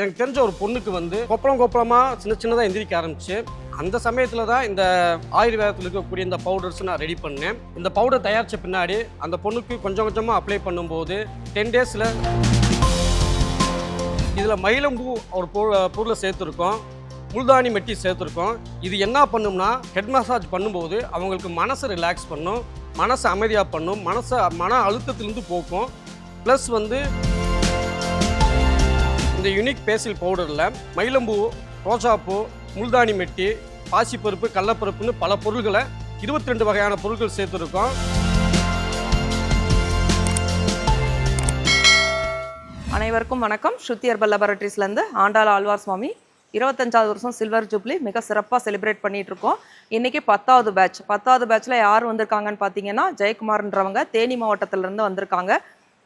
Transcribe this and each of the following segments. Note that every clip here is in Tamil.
எனக்கு தெரிஞ்ச ஒரு பொண்ணுக்கு வந்து கொப்பளம் கொப்பளமாக சின்ன சின்னதாக எந்திரிக்க ஆரம்பிச்சு அந்த சமயத்தில் தான் இந்த ஆயுர்வேதத்தில் இருக்கக்கூடிய இந்த பவுடர்ஸ் நான் ரெடி பண்ணேன். இந்த பவுடர் தயாரித்த பின்னாடி அந்த பொண்ணுக்கு கொஞ்சம் கொஞ்சமாக அப்ளை பண்ணும்போது டென் டேஸில் இதில் மயிலம்பூ ஒரு பொருளை சேர்த்துருக்கோம் முல்தானி மெட்டி சேர்த்துருக்கோம். இது என்ன பண்ணும்னா ஹெட் மசாஜ் பண்ணும்போது அவங்களுக்கு மனசை ரிலாக்ஸ் பண்ணும் மனசை அமைதியாக பண்ணும் மனசை மன அழுத்தத்திலேருந்து போக்கும். ப்ளஸ் வந்து இந்த யுனிக் பேசில் பவுடரில் மயிலம்பூ ரோஜாப்பூ முல்தானி மெட்டி பாசிப்பருப்பு கடலப்பருப்புன்னு பல பொருள்களை இருபத்தி ரெண்டு வகையான பொருட்கள் சேர்த்துருக்கோம். அனைவருக்கும் வணக்கம். ஸ்ருதி ஹெர்பல் லெபரட்டரிஸ்லேருந்து ஆண்டாள் ஆழ்வார் சுவாமி. இருபத்தஞ்சாவது வருஷம் சில்வர் ஜூப்ளி மிக சிறப்பாக செலிப்ரேட் பண்ணிட்டு இருக்கோம் இன்னைக்கு பத்தாவது பேட்ச் பத்தாவது பேட்ச்ல யார் வந்திருக்காங்கன்னு பார்த்தீங்கன்னா ஜெயக்குமார்ன்றவங்க தேனி மாவட்டத்திலேருந்து வந்திருக்காங்க.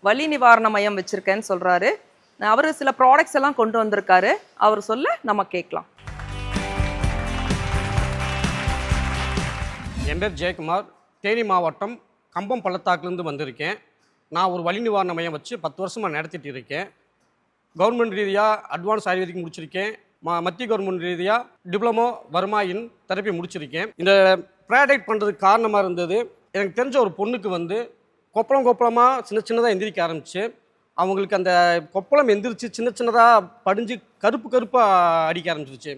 வலி நிவாரண மையம் வச்சிருக்கேன்னு சொல்றாரு. அவர் சில ப்ராடக்ட்ஸ் எல்லாம் கொண்டு வந்திருக்காரு. அவர் சொல்ல நம்ம கேட்கலாம். என் பேர் ஜெயக்குமார். தேனி மாவட்டம் கம்பம் பள்ளத்தாக்குலேருந்து வந்திருக்கேன். நான் ஒரு வலி நிவாரண மையம் வச்சு பத்து வருஷமாக நடத்திட்டு இருக்கேன். கவர்மெண்ட் ரீதியாக அட்வான்ஸ் ஆயுர்வேதிக் முடிச்சிருக்கேன். ம மத்திய கவர்மெண்ட் ரீதியாக டிப்ளமோ வருமாயின் இன் தெரப்பி முடிச்சிருக்கேன். இந்த ப்ராடக்ட் பண்ணுறதுக்கு காரணமாக இருந்தது எனக்கு தெரிஞ்ச ஒரு பொண்ணுக்கு வந்து கொப்பளம் கொப்பளமாக சின்ன சின்னதாக எந்திரிக்க ஆரம்பிச்சு அவங்களுக்கு அந்த கொப்பளம் எந்திரிச்சு சின்ன சின்னதாக படிஞ்சு கருப்பு கருப்பாக அடிக்க ஆரம்பிச்சிருச்சு.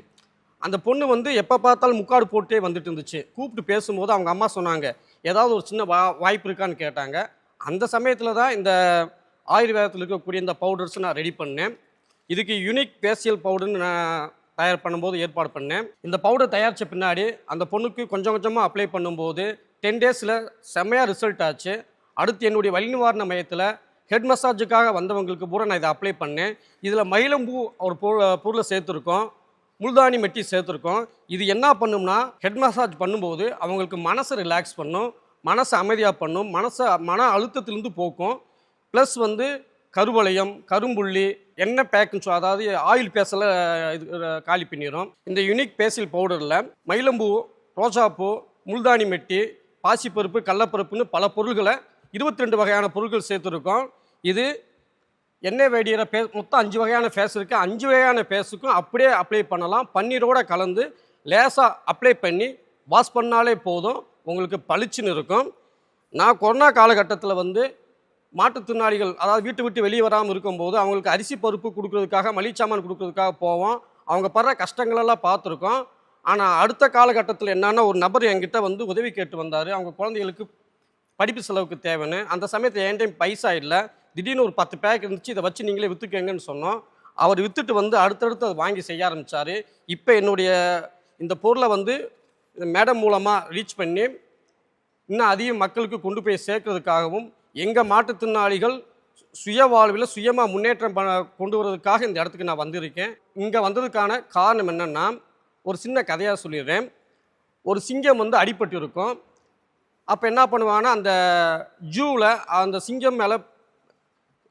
அந்த பொண்ணு வந்து எப்போ பார்த்தாலும் முக்காடு போட்டே வந்துட்டு இருந்துச்சு. கூப்பிட்டு பேசும்போது அவங்க அம்மா சொன்னாங்க ஏதாவது ஒரு சின்ன வா வாய்ப்பு இருக்கான்னு கேட்டாங்க. அந்த சமயத்தில் தான் இந்த ஆயுர்வேதத்தில் இருக்கக்கூடிய இந்த பவுடர்ஸ் நான் ரெடி பண்ணேன். இதுக்கு யூனிக் ஃபேஷியல் பவுடர்னு நான் தயார் பண்ணும்போது ஏற்பாடு பண்ணேன். இந்த பவுடர் தயாரித்த பின்னாடி அந்த பொண்ணுக்கு கொஞ்சம் கொஞ்சமாக அப்ளை பண்ணும்போது டென் டேஸில் செம்மையாக ரிசல்ட் ஆச்சு. அடுத்து என்னுடைய வலி நிவாரண மையத்தில் ஹெட் மசாஜுக்காக வந்தவங்களுக்கு பூரா நான் இதை அப்ளை பண்ணேன். இதில் மயிலம்பூ ஒரு பொருளை சேர்த்துருக்கோம். முல்தானி மெட்டி சேர்த்துருக்கோம். இது என்ன பண்ணும்னா ஹெட் மசாஜ் பண்ணும்போது அவங்களுக்கு மனசை ரிலாக்ஸ் பண்ணும் மனசை அமைதியாக பண்ணும் மனசை மன அழுத்தத்திலிருந்து போக்கும். ப்ளஸ் வந்து கருவளையம் கரும்புள்ளி எண்ணெய் பேக்குன்னு சொல் அதாவது ஆயில் பேஸில் இது காலி பண்ணிடும் இந்த யுனிக் பேசில் பவுடரில் மயிலம்பூ ரோஜாப்பூ முல்தானி மெட்டி பாசிப்பருப்பு கடலப்பருப்புன்னு பல பொருள்களை இருபத்தி ரெண்டு வகையான பொருட்கள் சேர்த்துருக்கோம். இது எண்ணெய் வேடிகிற பே மொத்தம் அஞ்சு வகையான ஃபேஸ் இருக்குது அஞ்சு வகையான ஃபேஸுக்கும் அப்படியே அப்ளை பண்ணலாம். பன்னீரோட கலந்து லேசாக அப்ளை பண்ணி வாஷ் பண்ணாலே போதும். உங்களுக்கு பளிச்சுன்னு இருக்கும். நான் கொரோனா காலகட்டத்தில் வந்து மாற்றுத்திறனாளிகள் அதாவது வீட்டு விட்டு வெளியே வராமல் இருக்கும்போது அவங்களுக்கு அரிசி பருப்பு கொடுக்கறதுக்காக மளிகை சாமான் கொடுக்கறதுக்காக போவோம். அவங்க படுற கஷ்டங்களெல்லாம் பார்த்துருக்கோம். ஆனால் அடுத்த காலகட்டத்தில் என்னென்னா ஒரு நபர் என்கிட்ட வந்து உதவி கேட்டு வந்தார். அவங்க குழந்தைகளுக்கு படிப்பு செலவுக்கு தேவைன்னு. அந்த சமயத்தில் என் டைம் பைசா இல்லை. திடீர்னு ஒரு பத்து பேக் இருந்துச்சு இதை வச்சு நீங்களே விற்றுக்கங்கன்னு சொன்னோம். அவர் விற்றுட்டு வந்து அடுத்தடுத்து அதை வாங்கி செய்ய ஆரம்பித்தார் இப்போ என்னுடைய இந்த பொருளை வந்து மேடம் மூலமாக ரீச் பண்ணி இன்னும் அதிக மக்களுக்கு கொண்டு போய் சேர்க்கறதுக்காகவும் எங்கள் மாற்றுத்திறனாளிகள் சுய வாழ்வில் சுயமாக முன்னேற்றம் பண்ண கொண்டு வர்றதுக்காக இந்த இடத்துக்கு நான் வந்திருக்கேன். இங்கே வந்ததுக்கான காரணம் என்னென்னா ஒரு சின்ன கதையாக சொல்லிடுறேன். ஒரு சிங்கம் வந்து அடிபட்டு இருக்கும் அப்போ என்ன பண்ணுவாங்கன்னா அந்த ஜூவில் அந்த சிங்கம் மேலே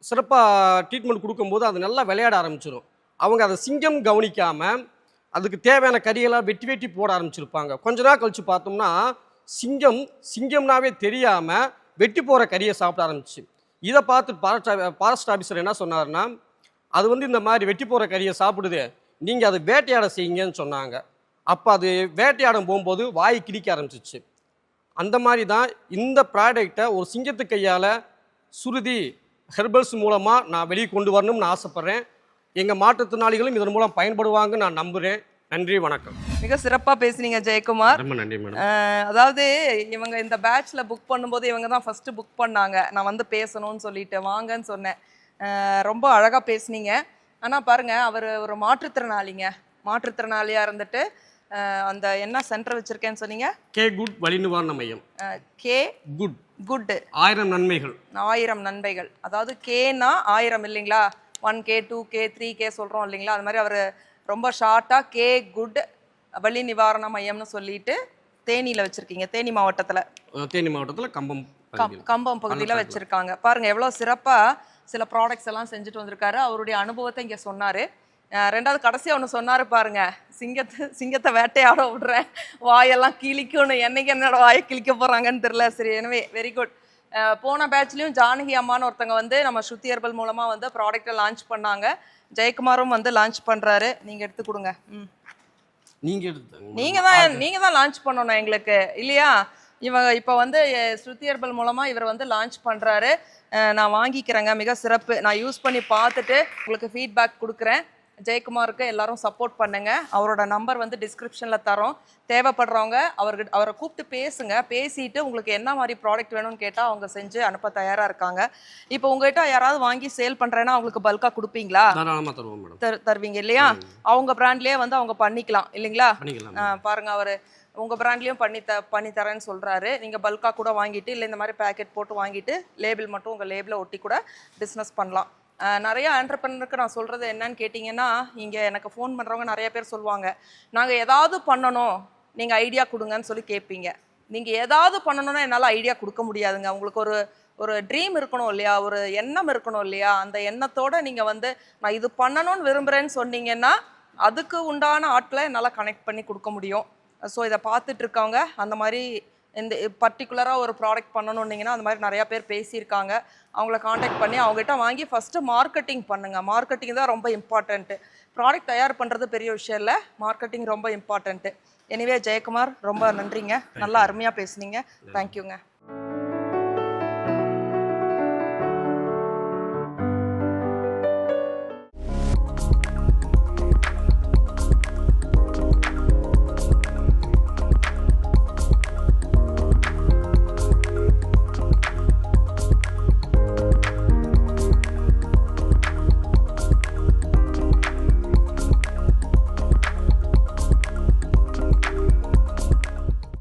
சிறப்பாக ட்ரீட்மெண்ட் கொடுக்கும்போது அது நல்லா விளையாட ஆரம்பிச்சிடும் அவங்க அதை சிங்கம் கவனிக்காமல் அதுக்கு தேவையான கறியெல்லாம் வெட்டி வெட்டி போட ஆரம்பிச்சிருப்பாங்க. கொஞ்ச நாள் கழித்து பார்த்தோம்னா சிங்கம் சிங்கம்னாவே தெரியாமல் வெட்டி போகிற கறியை சாப்பிட ஆரம்பிச்சு. இதை பார்த்து பாரஸ்ட் ஃபாரஸ்ட் ஆஃபீஸர் என்ன சொன்னார்னா அது வந்து இந்த மாதிரி வெட்டி போகிற கறியை சாப்பிடுது நீங்கள் அதை வேட்டையாட செய்யுங்கன்னு சொன்னாங்க. அப்போ அது வேட்டையாடம் போகும்போது வாய் கிடிக்க ஆரம்பிச்சிச்சு. அந்த மாதிரி தான் இந்த ப்ராடக்டை ஒரு சிங்கத்து கையால் சுருதி ஹெர்பல்ஸ் மூலமாக நான் வெளியே கொண்டு வரணும்னு ஆசைப்பட்றேன். எங்கள் மாற்றுத்திறனாளிகளும் இதன் மூலம் பயன்படுவாங்கன்னு நான் நம்புகிறேன் நன்றி வணக்கம். மிக சிறப்பாக பேசுனீங்க ஜெயக்குமார். ரொம்ப நன்றி மேடம். அதாவது இவங்க இந்த பேட்ச்ல புக் பண்ணும்போது இவங்க தான் ஃபர்ஸ்ட் புக் பண்ணாங்க. நான் வந்து பேசணும்னு சொல்லிட்டு வாங்கன்னு சொன்னேன். ரொம்ப அழகா பேசுனீங்க. ஆனா பாருங்க அவர் ஒரு மாற்றுத்திறனாளிங்க. மாற்றுத்திறனாளியா இருந்துட்டு அந்த என்ன சென்டர் வச்சிருக்கேன்னு சொன்னீங்க? கே குட் வலி நிவாரண மையம் கே குட் குட் ஆயிரம் நன்மைகள். ஆயிரம் நன்மைகள். அதாவது கேனா ஆயிரம் இல்லைங்களா? One K two K three K சொல்கிறோம் இல்லைங்களா? அது மாதிரி அவர் ரொம்ப ஷார்ட்டாக கே குட் வலி நிவாரண மையம்னு சொல்லிட்டு தேனியில் வச்சுருக்கீங்க தேனி மாவட்டத்தில். தேனி மாவட்டத்தில் கம்பம் கம். கம்பம் பகுதியில் வச்சிருக்காங்க. பாருங்க எவ்வளோ சிறப்பாக சில ப்ராடக்ட்ஸ் எல்லாம் செஞ்சுட்டு வந்திருக்காரு. அவருடைய அனுபவத்தை இங்கே சொன்னார். ரெண்டாவது கடைசியாக ஒன்று சொன்னார் பாருங்க. சிங்கத்தை சிங்கத்தை வேட்டையாட விடுறேன். வாயெல்லாம் கிழிக்கணும் என்னைக்கு என்னோட வாயை கிழிக்க போகிறாங்கன்னு தெரில சரி எனவே வெரி குட் போன பேட்ச்லேயும் ஜானகி அம்மான்னு ஒருத்தங்க வந்து நம்ம ஸ்ருதி ஹெர்பல் மூலமாக வந்து ப்ராடக்ட்டை லான்ச் பண்ணாங்க. ஜெயக்குமாரும் வந்து லான்ச் பண்றாரு. நீங்க எடுத்து கொடுங்க. ம். நீங்கள் எடுத்து நீங்க தான் நீங்க தான் லான்ச் பண்ணணும் எங்களுக்கு. இல்லையா? இவங்க இப்போ வந்து ஸ்ருதி ஹெர்பல் மூலமா இவர் வந்து லான்ச் பண்றாரு. அஹ், நான் வாங்கிக்கிறேங்க. மிக சிறப்பு. நான் யூஸ் பண்ணி பார்த்துட்டு உங்களுக்கு ஃபீட்பேக் கொடுக்குறேன். ஜெயக்குமாருக்கு எல்லாரும் சப்போர்ட் பண்ணுங்க. அவரோட நம்பர் வந்து டிஸ்கிரிப்ஷன்ல தரோம். தேவைப்படுறவங்க அவர்கிட்ட அவரை கூப்பிட்டு பேசுங்க. பேசிட்டு உங்களுக்கு என்ன மாதிரி ப்ராடக்ட் வேணும்னு கேட்டால் அவங்க செஞ்சு அனுப்ப தயாரா இருக்காங்க. இப்போ உங்ககிட்ட யாராவது வாங்கி சேல் பண்றேன்னா அவங்களுக்கு பல்கா கொடுப்பீங்களா? தரு- தருவீங்க இல்லையா? அவங்க பிராண்ட்லயே வந்து அவங்க பண்ணிக்கலாம். இல்லைங்களா? பாருங்க அவரு. உங்க பிராண்ட்லயும் பண்ணி த பண்ணி தரேன்னு சொல்றாரு. நீங்க பல்கா கூட வாங்கிட்டு இல்லை இந்த மாதிரி பேக்கெட் போட்டு வாங்கிட்டு லேபிள் மட்டும் உங்க லேபிளை ஒட்டி கூட பிஸ்னஸ் பண்ணலாம். நிறைய ஆண்டர்பனருக்கு நான் சொல்கிறது என்னன்னு கேட்டிங்கன்னா இங்கே எனக்கு ஃபோன் பண்ணுறவங்க நிறைய பேர் சொல்லுவாங்க நாங்கள் ஏதாவது பண்ணணும் நீங்கள் ஐடியா கொடுங்கன்னு சொல்லி கேட்பீங்க. நீங்கள் ஏதாவது பண்ணணும்னா என்னால் ஐடியா கொடுக்க முடியாதுங்க. உங்களுக்கு ஒரு ஒரு ட்ரீம் இருக்கணும் இல்லையா? ஒரு எண்ணம் இருக்கணும் இல்லையா? அந்த எண்ணத்தோடு நீங்கள் வந்து நான் இது பண்ணணும்னு விரும்புகிறேன்னு சொன்னீங்கன்னா அதுக்கு உண்டான ஆட்களை என்னால் கனெக்ட் பண்ணி கொடுக்க முடியும். ஸோ இதை பார்த்துட்ருக்கவங்க அந்த மாதிரி இந்த பர்டிகுலராக ஒரு ப்ராடக்ட் பண்ணணுன்னீங்கன்னா அந்த மாதிரி நிறையா பேர் பேசியிருக்காங்க. அவங்கள காண்டாக்ட் பண்ணி அவங்ககிட்ட வாங்கி ஃபஸ்ட்டு மார்க்கெட்டிங் பண்ணுங்கள் மார்க்கெட்டிங் தான் ரொம்ப இம்பார்ட்டண்ட்டு ப்ராடக்ட் தயார் பண்ணுறது பெரிய விஷயம் இல்லை. மார்க்கெட்டிங் ரொம்ப இம்பார்ட்டண்ட்டு எனிவே ஜெயக்குமார் ரொம்ப நன்றிங்க. நல்லா அருமையாக பேசுனீங்க. தேங்க்யூங்க